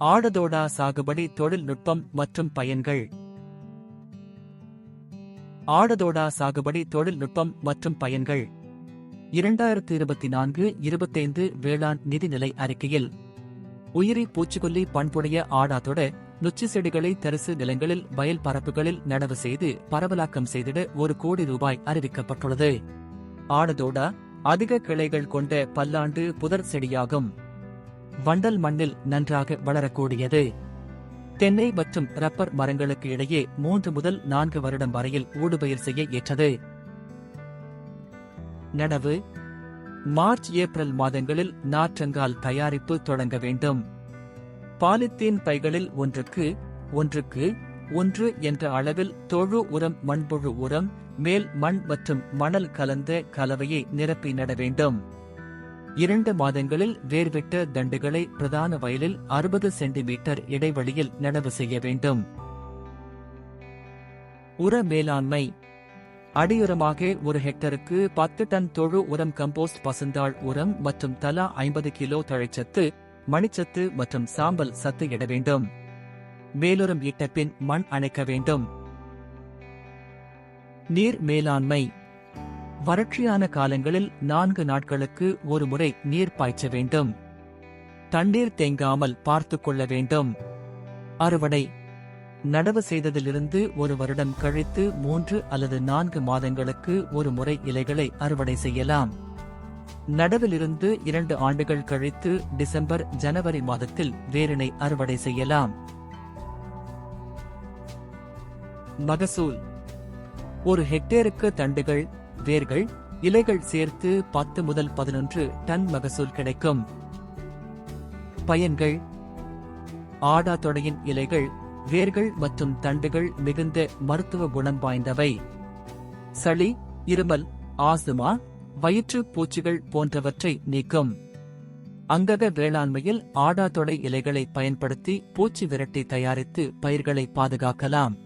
ஆடதோடா சாகுபடி தொழில்நுட்பம் மற்றும் பயன்கள். ஆடதோடா சாகுபடி தொழில்நுட்பம் மற்றும் பயன்கள். இரண்டாயிரத்து இருபத்தி நான்கு இருபத்தைந்து வேளாண் நிதிநிலை அறிக்கையில் உயிரி பூச்சிக்கொல்லி பண்புடைய ஆடாதொட நொச்சி செடிகளை தரிசு நிலங்களில் வயல் பரப்புகளில் நடவு செய்து பரவலாக்கம் செய்திட ஒரு கோடி ரூபாய் அறிவிக்கப்பட்டுள்ளது. ஆடதோடா அதிக கிளைகள் கொண்ட பல்லாண்டு புதர் செடியாகும். வண்டல் மண்ணில் நன்றாக வளரக்கூடியது. தென்னை மற்றும் ரப்பர் மரங்களுக்கு இடையே மூன்று முதல் நான்கு வருடம் வரையில் ஊடுபயிர் செய்ய ஏற்றது. நடவு. மார்ச் ஏப்ரல் மாதங்களில் நாற்றங்கால் தயாரிப்பு தொடங்க வேண்டும். பாலித்தீன் பைகளில் ஒன்றுக்கு ஒன்றுக்கு ஒன்று என்ற அளவில் தொழு உரம் மண்புழு உரம் மேல் மண் மற்றும் மணல் கலந்த கலவையை நிரப்பி நட வேண்டும். இரண்டு மாதங்களில் வேர்விட்ட தண்டுகளை பிரதான வயலில் அறுபது சென்டிமீட்டர் இடைவெளியில் நடவு செய்ய வேண்டும். உர மேலாண்மை. அடியுரமாக ஒரு ஹெக்டருக்கு பத்து டன் தொழு உரம் கம்போஸ்ட் பசுந்தாள் உரம் மற்றும் தலா ஐம்பது கிலோ தழைச்சத்து மணிச்சத்து மற்றும் சாம்பல் சத்து இட வேண்டும். மேலுரம் இட்ட பின் மண் அணைக்க வேண்டும். நீர் மேலாண்மை. வறட்சியான காலங்களில் நான்கு நாட்களுக்கு ஒரு முறை நீர் பாய்ச்ச வேண்டும். தண்ணீர் தேங்காமல் பார்த்து கொள்ள வேண்டும். அறுவடை. நடவு செய்ததிலிருந்து ஒரு வருடம் கழித்து மூன்று அல்லது நான்கு மாதங்களுக்கு ஒரு முறை இலைகளை அறுவடை செய்யலாம். நடவிலிருந்து இரண்டு ஆண்டுகள் கழித்து டிசம்பர் ஜனவரி மாதத்தில் வேரினை அறுவடை செய்யலாம். மகசூல். ஒரு ஹெக்டேருக்கு தண்டுகள் வேர்கள் இலைகள் சேர்த்து பத்து முதல் பதினொன்று டன் மகசூல் கிடைக்கும். பயன்கள் ஆடா தொடையின் இலைகள் வேர்கள் மற்றும் தண்டுகள் மிகுந்த மருத்துவ குணம் வாய்ந்தவை. சளி இருமல் ஆஸ்துமா வயிற்று பூச்சிகள் போன்றவற்றை நீக்கும். அங்கக வேளாண்மையில் ஆடாதொடை இலைகளை பயன்படுத்தி பூச்சி விரட்டி தயாரித்து பயிர்களை பாதுகாக்கலாம்.